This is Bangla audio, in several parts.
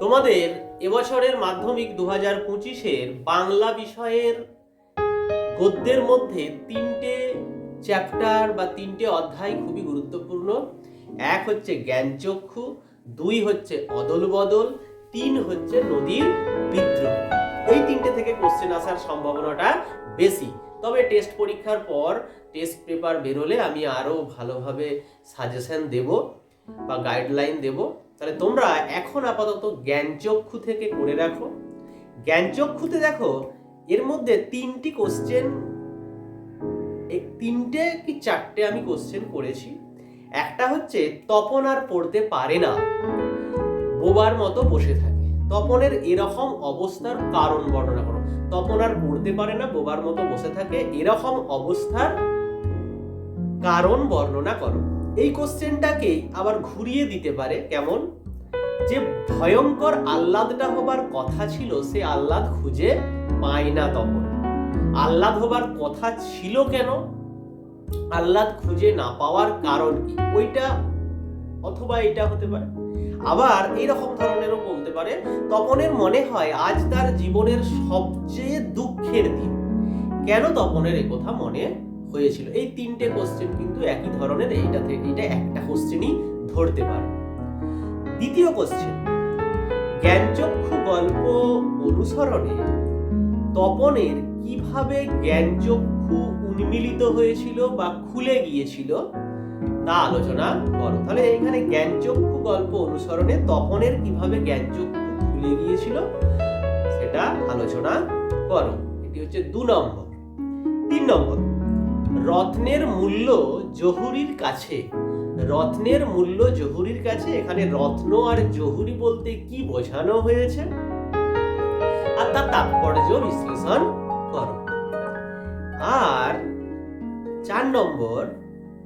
তোমাদের এবছরের মাধ্যমিক দু হাজার পঁচিশের বাংলা বিষয়ের গদ্যের মধ্যে তিনটে চ্যাপ্টার বা তিনটে অধ্যায় খুবই গুরুত্বপূর্ণ। এক হচ্ছে জ্ঞানচক্ষু, দুই হচ্ছে অদল বদল তিন হচ্ছে নদীর বিদ্রোহ। এই তিনটে থেকে কোশ্চেন আসার সম্ভাবনাটা বেশি। তবে টেস্ট পরীক্ষার পর টেস্ট পেপার বেরোলে আমি আরও ভালোভাবে সাজেশন দেব বা গাইডলাইন দেব। তাহলে তোমরা এখন আপাতত জ্ঞানচক্ষু থেকে করে রাখো। জ্ঞানচক্ষুতে দেখো, এর মধ্যে তিনটি কোশ্চেন তিনটে কি চারটে আমি কোশ্চেন করেছি। একটা হচ্ছে, তপন আর পড়তে পারে না। বোবার মতো বসে থাকে। তপনের এরকম অবস্থার কারণ বর্ণনা করো। তপন আর পড়তে পারে না, বোবার মতো বসে থাকে। এরকম অবস্থার কারণ বর্ণনা করো। এই কোশ্চেনটাকেই আবার ঘুরিয়ে দিতে পারে কেমন? যে ভয়ঙ্কর আহ্লাদটা হবার কথা ছিল, সে আহ্লাদ খুঁজে পায় না তখন। আহ্লাদ হবার কথা ছিল কেন? আহ্লাদ খুঁজে না পাওয়ার কারণ কি? ওইটা অথবা এটা হতে পারে। আবার এইরকম ধরনেরও বলতে পারে, তপনের মনে হয় আজ তার জীবনের সবচেয়ে দুঃখের দিন। কেন তপনের কথা মনে হয়েছিল। এই তিনটে কোশ্চেন কিন্তু একই ধরনের, এইটা থেকে এটা একটা কোশ্চেনই ধরতে পারে। দ্বিতীয় কোশ্চেন জ্ঞানচক্ষু গল্প অনুসরণে তপনের কীভাবে জ্ঞানচক্ষু উন্মিলিত হয়েছিল বা খুলে গিয়েছিল, তা আলোচনা করো। তাহলে এখানে জ্ঞানচক্ষু গল্প অনুসরণে তপনের কীভাবে জ্ঞানচক্ষু খুলে গিয়েছিল, সেটা আলোচনা করো। এটি হচ্ছে দু নম্বর। তিন নম্বর রত্নের মূল্য জহুরির কাছে। রত্নের মূল্য জহুরির কাছে, এখানে রত্ন আর জহুরি বলতে কি বোঝানো হয়েছে? আর তার তাৎপর্য বিশ্লেষণ করো। আর চার নম্বর,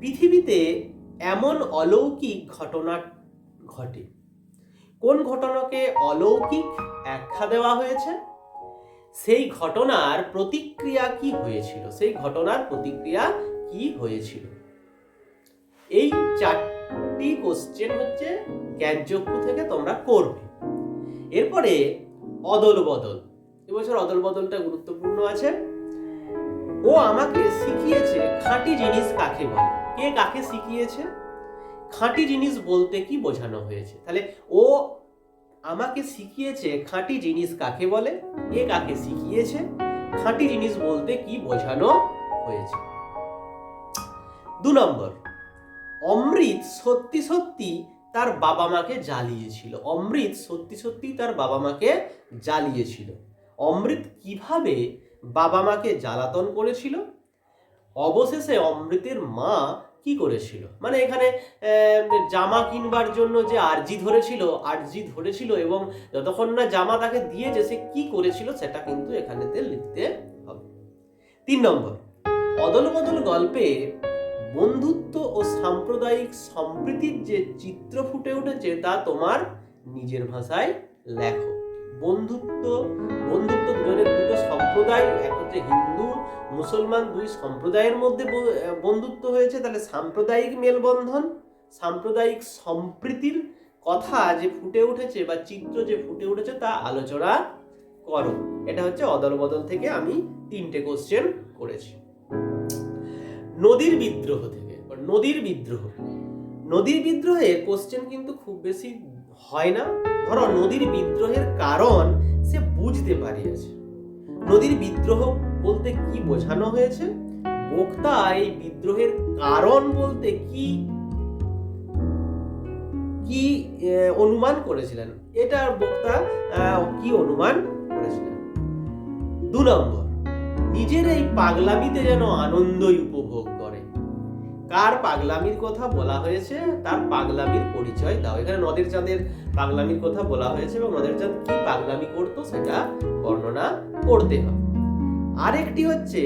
পৃথিবীতে এমন অলৌকিক ঘটনা ঘটে। কোন ঘটনাকে অলৌকিক আখ্যা দেওয়া হয়েছে? সেই ঘটনার প্রতিক্রিয়া কি হয়েছিল? সেই ঘটনার প্রতিক্রিয়া কি হয়েছিল? এই চারটি কোশ্চেন হচ্ছে জ্ঞানচক্ষু থেকে তোমরা করবে। এরপরে অদল বদল। এবছর অদল বদলটা গুরুত্বপূর্ণ আছে। ও আমাকে শিখিয়েছে খাঁটি জিনিস কাকে বলে। কে কাকে শিখিয়েছে? খাঁটি জিনিস বলতে কি বোঝানো হয়েছে? তাহলে ও আমাকে শিখিয়েছে খাঁটি জিনিস কাকে বলে? কে কাকে শিখিয়েছে? খাঁটি জিনিস বলতে কি বোঝানো হয়েছে? দু নম্বর, অমৃত সত্যি সত্যি তার বাবা মাকে জ্বালিয়েছিল। অমৃত সত্যি সত্যি তার বাবা মাকে জ্বালিয়েছিল। অমৃত কীভাবে বাবা মাকে জ্বালাতন করেছিল? অবশেষে অমৃতের মা কি করেছিল? মানে এখানে জামা কিনবার জন্য যে আর্জি ধরেছিল, আরজি ধরেছিল এবং যতক্ষণ না জামা তাকে দিয়েছে, সে কি করেছিল সেটা কিন্তু এখানেতে লিখতে হবে। তিন নম্বর অদল বদল গল্পে বন্ধুত্ব ও সাম্প্রদায়িক সম্প্রীতির যে চিত্র ফুটে উঠেছে, তা তোমার নিজের ভাষায় লেখো। বন্ধুত্ব বন্ধুত্ব দুজনের দুটো সম্প্রদায়, এক হচ্ছে হিন্দু মুসলমান দুই সম্প্রদায়ের মধ্যে বন্ধুত্ব হয়েছে, তাহলে সাম্প্রদায়িক মেলবন্ধন, সাম্প্রদায়িক সম্প্রীতির কথা যে ফুটে উঠেছে বা চিত্র যে ফুটে উঠেছে তা আলোচনা করো। এটা হচ্ছে অদল বদল থেকে আমি তিনটে কোশ্চেন করেছি। নদীর বিদ্রোহ থেকে নদীর বিদ্রোহ। নদীর বিদ্রোহে কোশ্চেন কিন্তু খুব বেশি হয় না। ধরো, নদীর বিদ্রোহের কারণ সে বুঝতে পারিয়েছে। নদীর বিদ্রোহ বলতে কি বোঝানো হয়েছে? বক্তা এই বিদ্রোহের কারণ বলতে কি? কি অনুমান করেছিলেন? এটা বক্তা কি অনুমান করেছিলেন? দু নম্বর, নিজের এই পাগলামিতে যেন আনন্দই উপভোগ করে। কার পাগলামির কথা বলা হয়েছে? তার পাগলামির পরিচয় দাও। এখানে নদের চাঁদের পাগলামির কথা বলা হয়েছে এবং নদের চাঁদ কি পাগলামি করতো সেটা বর্ণনা করতে হবে। আরেকটি হচ্ছে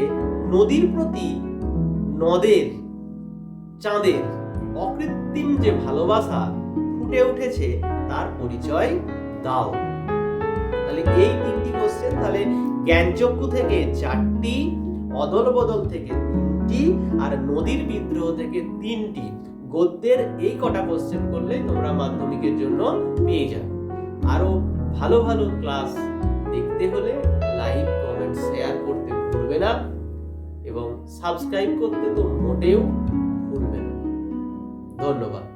নদীর প্রতি নদের, চাঁদের অকৃত্রিম যে ভালোবাসা ফুটে উঠেছে, তার পরিচয় দাও। তাহলে এই তিনটি কোশ্চেন তাহলে জ্ঞানচক্ষু থেকে চারটি অদল বদল থেকে তিনটি, আর নদীর বিদ্রোহ থেকে তিনটি। গদ্যের এই কটা কোশ্চেন করলে তোমরা মাধ্যমিকের জন্য পেয়ে যাবে। আরও ভালো ভালো ক্লাস দেখতে হলে কমেন্ট শেয়ার করতে ভুলবে না এবং সাবস্ক্রাইব করতে তো মোটেও ভুলবে না। ধন্যবাদ।